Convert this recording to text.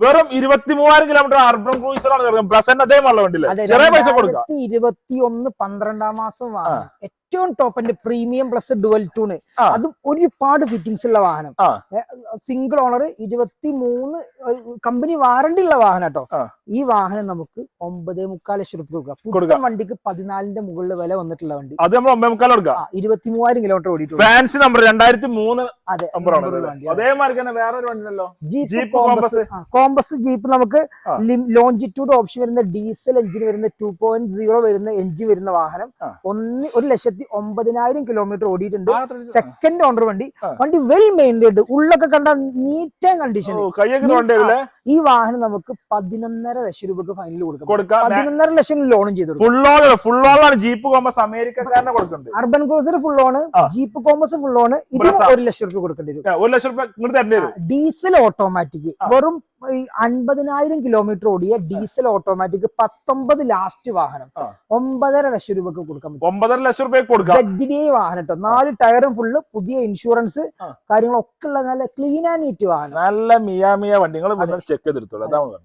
വെറും ഇരുപത്തി മൂവായിരം കിലോമീറ്റർ അർബൻ ക്രൂസറാണ് പ്രസന്റ് അതേ വള്ള വണ്ടിയില്ല ചെറിയ പൈസ കൊടുക്കുക ഇരുപത്തി ഒന്ന് പന്ത്രണ്ടാം മാസം വാഹനം. ഏറ്റവും ടോപ്പിന്റെ പ്രീമിയം പ്ലസ് ഡുവൽ ടൂണ്. അതും ഒരുപാട് ഫിറ്റിംഗ്സ് ഉള്ള വാഹനം. സിംഗിൾ ഓണർ ഇരുപത്തി മൂന്ന് കമ്പനി വാറണ്ടി ഉള്ള വാഹനം കേട്ടോ ഈ വാഹനം നമുക്ക് ഒമ്പത് മുക്കാൽ ലക്ഷം റുപ്യ കൊടുക്കാം. പുത്തൻ. വണ്ടിക്ക് പതിനാലിന്റെ മുകളിൽ വില വന്നിട്ടുള്ള വണ്ടി. അത് നമ്മൾ ഒമ്പത് മുക്കാൽ കൊടുക്കാം. ഇരുപത്തി മൂവായിരം കിലോമീറ്റർ ഓടിയിട്ടുള്ളൂ. ഫാൻസി നമ്പർ രണ്ടായിരത്തി മൂന്ന് അതെ. അതേമാതിരി തന്നെ വേറൊരു വണ്ടി ഉണ്ടല്ലോ ജീപ്പ് കോമ്പസ് കോമ്പസ് ജീപ്പ് നമുക്ക് ലോഞ്ചിറ്റ്യൂഡ് ഓപ്ഷൻ വരുന്ന ഡീസൽ എഞ്ചിൻ വരുന്ന ടു പോയിന്റ് സീറോ വരുന്ന എഞ്ചിൻ വരുന്ന വാഹനം. ഒന്ന് ഒരു ലക്ഷത്തി ഒമ്പതിനായിരം കിലോമീറ്റർ ഓടിയിട്ടുണ്ട്. സെക്കൻഡ് ഓണർ വണ്ടി. വണ്ടി വെൽ മെയിന്റൈൻഡ് ഉള്ളൊക്കെ കണ്ട നീറ്റ് കണ്ടീഷൻ ഈ വാഹനം നമുക്ക് പതിനൊന്നര ലക്ഷം രൂപക്ക് ഫൈനൽ കൊടുക്കാം. പതിനൊന്നര ലക്ഷം ലോണും ചെയ്തു ഫുൾ ഓൺ ഫുൾ ഓണാണ് ജീപ്പ് കോമ്പസ് അമേരിക്കക്കാരനെ കൊടുക്കുന്നുണ്ട് urban cruiser full on jeep compass full on ഇത്. ഒരു ലക്ഷം രൂപ കൊടുക്കേണ്ടി വരും. ഒരു ലക്ഷം രൂപ ഡീസൽ ഓട്ടോമാറ്റിക് വെറും ഈ അൻപതിനായിരം കിലോമീറ്റർ ഓടിയ ഡീസൽ ഓട്ടോമാറ്റിക് പത്തൊമ്പത് ലാസ്റ്റ് വാഹനം. ഒമ്പതര ലക്ഷം രൂപക്ക് കൊടുക്കാൻ പറ്റും. ഒമ്പതര ലക്ഷം രൂപ കൊടുക്കാം. വാഹനം കേട്ടോ നാല് ടയറും ഫുള്ള് പുതിയ ഇൻഷുറൻസ് കാര്യങ്ങളൊക്കെ ഉള്ള നല്ല ക്ലീൻ ആൻഡ് നീറ്റ് വാഹനം. നല്ല മിയാമിയ വണ്ടികൾ ചെക്ക് ചെയ്തെടുത്തോളൂ അതാണ്